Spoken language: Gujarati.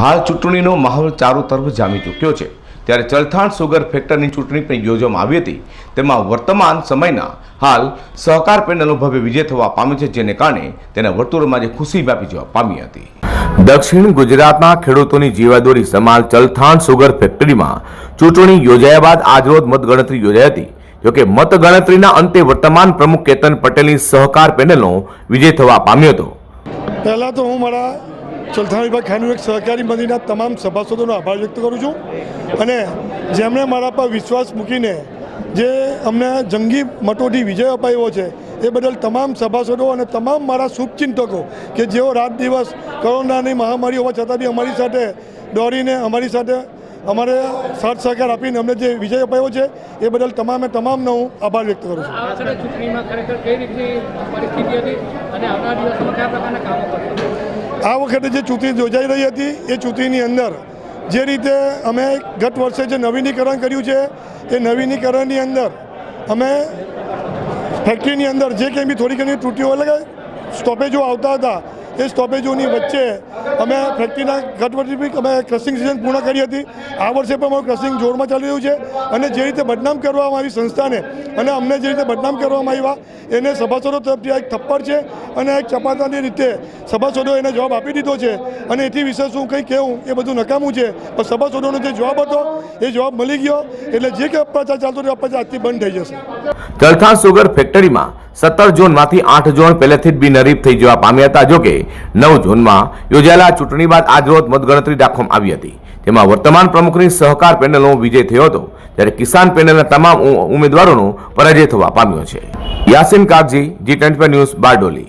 હાલ ચૂંટણીનો માહોલ ચારો તરફ જામી ચૂક્યો છે. ત્યારે ચલથાણ સુગર ફેક્ટરીની ચૂંટણી પણ યોજવામાં આવી હતી. તેમાં વર્તમાન સમયના હાલ સહકાર પેનલો ભવ્ય વિજય થવા પામ્યો છે જેને કારણે તેના વર્તુળોમાં જે ખુશી વ્યાપી જવા પામી હતી. દક્ષિણ ગુજરાતના ખેડૂતોની જીવાદોરી સમાલ ચલથાણ સુગર ફેક્ટરીમાં ચૂંટણી યોજાયા બાદ આજરોજ મતગણતરી યોજાઈ હતી. જોકે મતગણતરીના અંતે વર્તમાન પ્રમુખ કેતન પટેલની સહકાર પેનલનો વિજય થવા પામ્યો હતો. પહેલા તો હું મારા ચલથાણ વિભાગ ખાનુ એક સહકારી મંદિરના તમામ સભાસદોનો આભાર વ્યક્ત કરું છું. અને જેમણે મારા પર વિશ્વાસ મૂકીને જે અમને જંગી મટોથી વિજય અપાવ્યો છે, એ બદલ તમામ સભાસદો અને તમામ મારા શુભચિંતકો કે જેઓ રાત દિવસ કોરોનાની મહામારી હોવા છતાં બી અમારી સાથે દોડીને અમારી સાથે અમારે સાથ સહકાર આપીને અમને જે વિજય અપાયો છે, એ બદલ તમામે તમામનો હું આભાર વ્યક્ત કરું છું. આ વખતે જે ચૂંટણી યોજાઈ રહી હતી, એ ચૂંટણીની અંદર જે રીતે અમે ગત વર્ષે જે નવીનીકરણ કર્યું છે, એ નવીનીકરણની અંદર અમે ફેક્ટરીની અંદર જે કંઈ બી થોડી ઘણી ત્રુટીઓ, એટલે સ્ટોપેજો આવતા હતા એ સ્ટોપેજોની વચ્ચે અમે ફેક્ટરીના વર્ષે અમે ક્રસિંગ સિઝન પૂર્ણ કરી હતી. આ વર્ષે પણ અમારું ક્રસિંગ જોરમાં ચાલી રહ્યું છે અને જે રીતે બદનામ કરવામાં આવી સંસ્થાને અને અમને જે રીતે બદનામ કરવામાં આવ્યા, એને સભાસદો તરફથી એક થપ્પડ છે અને એક ચપાતાની રીતે સભાસદો એને જવાબ આપી દીધો છે. અને એથી વિશે શું કંઈ કહેવું એ બધું નકામું છે. પણ સભાસદોનો જે જવાબ હતો, એ જવાબ મળી ગયો. એટલે જે કંઈ અપપ્રચાર ચાલતો હતો એ અપ્રચાર આજથી બંધ થઈ જશે. ચલથાણ સુગર ફેક્ટરીમાં સત્તર ઝોનમાંથી આઠ ઝોન પહેલેથી જ બિનહરીફ થઈ જવા પામ્યા હતા. જોકે નવ ઝોનમાં યોજાયેલા ચૂંટણી બાદ આજરોજ મતગણતરી રાખવામાં આવી હતી. તેમાં વર્તમાન પ્રમુખની સહકાર પેનલનો વિજય થયો હતો, જ્યારે કિસાન પેનલના તમામ ઉમેદવારોનો પરાજય થવા પામ્યો છે. Yasin Kagzi, G twenty news, Bardoli.